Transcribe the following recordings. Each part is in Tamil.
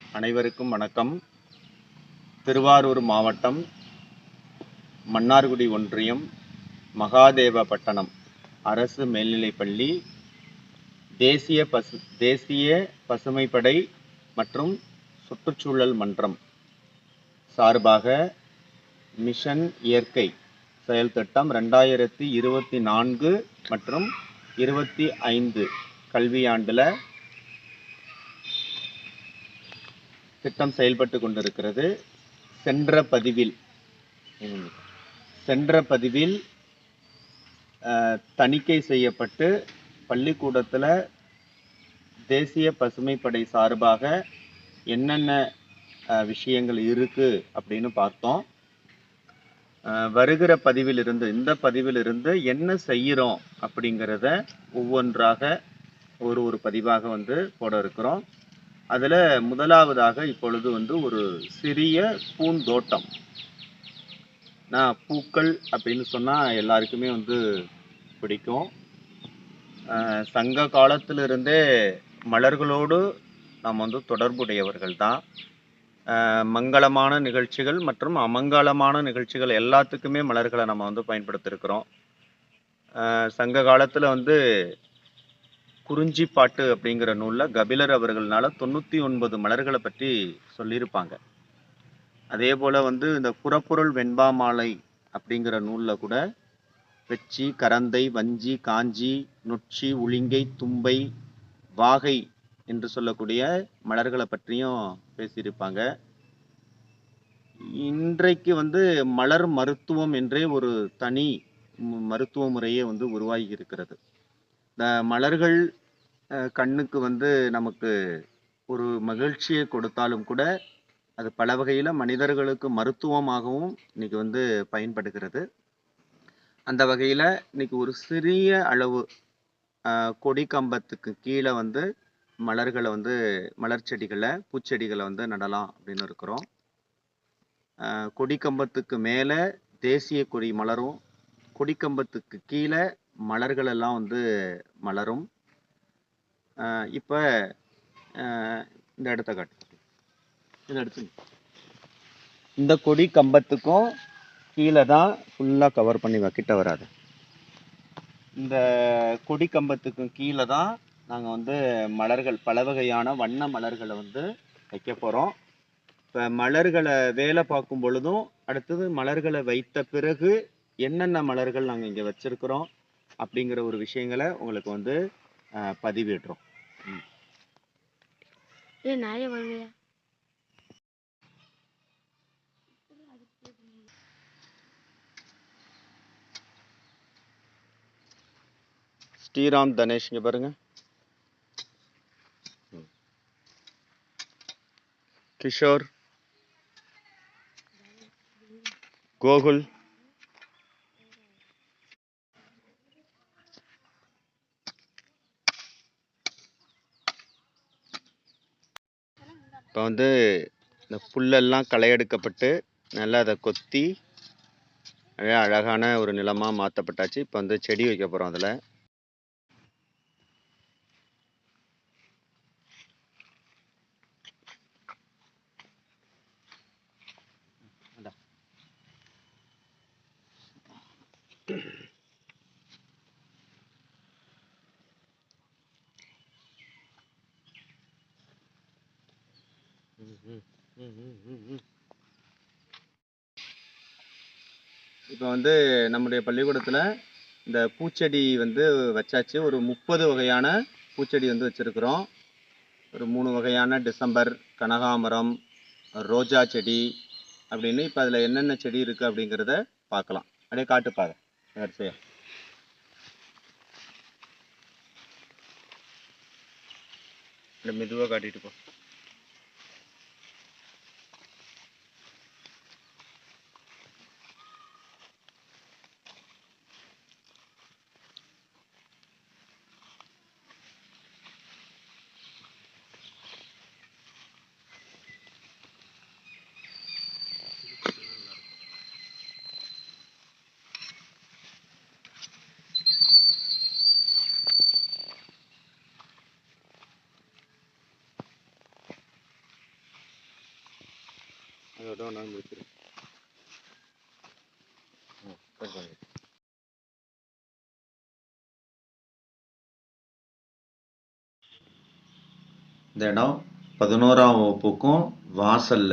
அனைவருக்கும் வணக்கம். திருவாரூர் மாவட்டம் மன்னார்குடி ஒன்றியம் மகாதேவப்பட்டணம் அரசு மேல்நிலைப்பள்ளி தேசிய பசு தேசிய பசுமைப்படை மற்றும் சுற்றுச்சூழல் மன்றம் சார்பாக மிஷன் இயற்கை செயல் திட்டம் ரெண்டாயிரத்தி இருபத்தி நான்கு மற்றும் இருபத்தி ஐந்து கல்வியாண்டில் திட்டம் செயல்பட்டு கொண்டிருக்கிறது. சென்ற பதிவில் சென்ற பதிவில் தணிக்கை செய்யப்பட்டு பள்ளிக்கூடத்தில் தேசிய பசுமைப்படை சார்பாக என்னென்ன விஷயங்கள் இருக்குது அப்படின்னு பார்த்தோம். வருகிற பதிவிலிருந்து இந்த பதிவிலிருந்து என்ன செய்கிறோம் அப்படிங்கிறத ஒவ்வொன்றாக ஒரு ஒரு பதிவாக வந்து போட இருக்கிறோம். அதில் முதலாவதாக இப்பொழுது வந்து ஒரு சிறிய பூந்தோட்டம். நான் பூக்கள் அப்படின்னு சொன்னால் எல்லாருக்குமே வந்து பிடிக்கும். சங்க காலத்திலிருந்தே மலர்களோடு நாம் வந்து தொடர்புடையவர்கள் தான் மங்களமான நிகழ்ச்சிகள் மற்றும் அமங்கலமான நிகழ்ச்சிகள் எல்லாத்துக்குமே மலர்களை நம்ம வந்து பயன்படுத்தியிருக்கிறோம் சங்க காலத்தில் வந்து குறிஞ்சி பாட்டு அப்படிங்கிற நூலில் கபிலர் அவர்கள்னால தொண்ணூற்றி ஒன்பது மலர்களை பற்றி சொல்லியிருப்பாங்க. அதே போல் வந்து இந்த புறப்பொருள் வெண்பா மாலை அப்படிங்கிற நூலில் கூட வெச்சி கரந்தை வஞ்சி காஞ்சி நொச்சி உளிங்கை தும்பை வாகை என்று சொல்லக்கூடிய மலர்களை பற்றியும் பேசியிருப்பாங்க. இன்றைக்கு வந்து மலர் மருத்துவம் என்றே ஒரு தனி ம- மருத்துவ முறையே வந்து உருவாகி இருக்கிறது இந்த மலர்கள் கண்ணுக்கு வந்து நமக்கு ஒரு மகிழ்ச்சியை கொடுத்தாலும் கூட அது பல வகையில் மனிதர்களுக்கு மருத்துவமாகவும் இன்னைக்கு வந்து பயன்படுகிறது. அந்த வகையில் இன்னைக்கு ஒரு சிறிய அளவு கொடி கம்பத்துக்கு கீழே வந்து மலர்களை வந்து மலர் செடிகளை பூச்செடிகளை வந்து நடலாம் அப்படின்னு இருக்கிறோம். கொடிக்கம்பத்துக்கு கொடி கம்பத்துக்கு மேலே தேசிய கொடி மலரும். கொடி கம்பத்துக்கு கீழே மலர்கள் எல்லாம் வந்து மலரும். இப்போ இந்த இடத்த காட்டு இந்த இடத்து இந்த கொடி கம்பத்துக்கும் கீழே தான் ஃபுல்லாக கவர் பண்ணி வ- கிட்ட வராது. இந்த கொடி கம்பத்துக்கும் கீழே தான் நாங்க வந்து மலர்கள் பல வகையான வண்ண மலர்களை வந்து வைக்க போறோம். இப்ப மலர்களை வேலை பார்க்கும் பொழுதும் அடுத்தது மலர்களை வைத்த பிறகு என்னென்ன மலர்கள் நாங்க இங்க வச்சிருக்கிறோம் அப்படிங்கிற ஒரு விஷயங்களை உங்களுக்கு வந்து பதிவிடுறோம். ஸ்ரீராம் தனேஷ் இங்க பாருங்க. கிஷோர் கோகுல். இப்போ வந்து இந்த புல்லெல்லாம் களை எடுக்கப்பட்டு நல்லா அதை கொத்தி அழகான ஒரு நிலமாக மாற்றப்பட்டாச்சு. இப்போ வந்து செடி வைக்க போகிறோம் அதில். இப்போ வந்து நம்முடைய பள்ளிக்கூடத்தில் இந்த பூச்செடி வந்து வச்சாச்சு. ஒரு முப்பது வகையான பூச்செடி வந்து வச்சுருக்குறோம். ஒரு மூணு வகையான டிசம்பர் கனகாமரம் ரோஜா செடி அப்படின்னு இப்போ அதில் என்னென்ன செடி இருக்குது அப்படிங்கிறத பார்க்கலாம். அப்படியே காட்டுப்பாங்க வரிசையா அப்படியே மெதுவாக காட்டிட்டு போ. இடம் நான் வச்சிருக்கேன் இந்த இடம் பதினோராம் வகுப்புக்கும் வாசல்ல.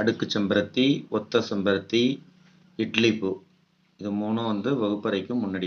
அடுக்கு செம்பருத்தி ஒத்த செம்பருத்தி இட்லி பூ. இது மூணும் வந்து வகுப்பறைக்கு முன்னாடி